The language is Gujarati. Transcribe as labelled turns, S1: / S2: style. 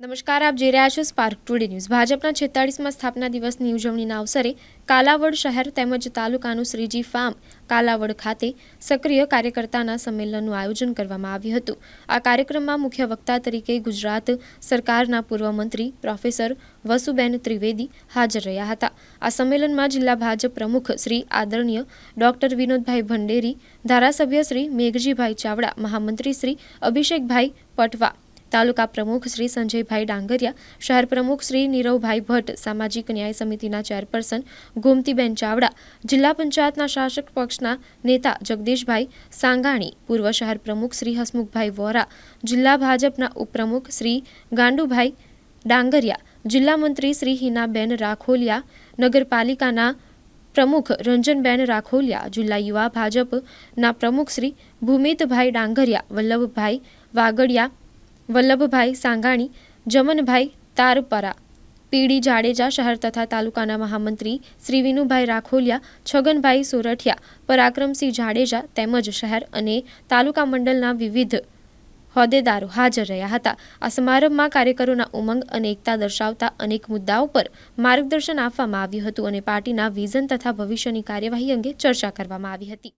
S1: નમસ્કાર, આપ જોઈ રહ્યા છો સ્પાર્ક ટુડે ન્યૂઝ ભાજપના છેતાળીસમાં સ્થાપના દિવસની ઉજવણીના અવસરે કાલાવડ શહેર તેમજ તાલુકાનું શ્રીજી ફાર્મ, કાલાવડ ખાતે સક્રિય કાર્યકર્તાના સંમેલનનું આયોજન કરવામાં આવ્યું હતું. આ કાર્યક્રમમાં મુખ્ય વક્તા તરીકે ગુજરાત સરકારના પૂર્વ મંત્રી પ્રોફેસર વસુબેન ત્રિવેદી હાજર રહ્યા હતા. આ સંમેલનમાં જિલ્લા ભાજપ પ્રમુખ શ્રી આદરણીય ડોક્ટર વિનોદભાઈ ભંડેરી, ધારાસભ્ય શ્રી મેઘજીભાઈ ચાવડા, મહામંત્રી શ્રી અભિષેકભાઈ પટવા તાલુકા પ્રમુખ શ્રી સંજયભાઈ ડાંગરિયા, શહેર પ્રમુખ શ્રી નીરવભાઈ ભટ્ટ, સામાજિક ન્યાય સમિતિના ચેરપર્સન ગોમતીબેન ચાવડા, જિલ્લા પંચાયતના શાસક પક્ષના નેતા જગદીશભાઈ સાંગાણી, પૂર્વ શહેર પ્રમુખ શ્રી હસમુખભાઈ વોરા, જિલ્લા ભાજપના ઉપપ્રમુખ શ્રી ગાંડુભાઈ ડાંગરિયા, જિલ્લા મંત્રી શ્રી હિનાબેન રાખોલિયા, નગરપાલિકાના પ્રમુખ રંજનબેન રાખોલિયા, જિલ્લા યુવા ભાજપના પ્રમુખ શ્રી ભૂમિતભાઈ ડાંગરિયા, વલ્લભભાઈ વાગડિયા વલ્લભભાઈ સાંગાણી, જમનભાઈ તારપરા, પીડી જાડેજા શહેર તથા તાલુકાના મહામંત્રી શ્રી વિનુભાઈ રાખોલિયા, છગનભાઈ સોરઠિયા, પરાક્રમસિંહ જાડેજા તેમજ શહેર અને તાલુકા મંડળના વિવિધ હોદ્દેદારો હાજર રહ્યા હતા. આ સમારંભમાં કાર્યકરોના ઉમંગ અને એકતા દર્શાવતા અનેક મુદ્દાઓ પર માર્ગદર્શન આપવામાં આવ્યું હતું અને પાર્ટીના વિઝન તથા ભવિષ્યની કાર્યવાહી અંગે ચર્ચા કરવામાં આવી હતી.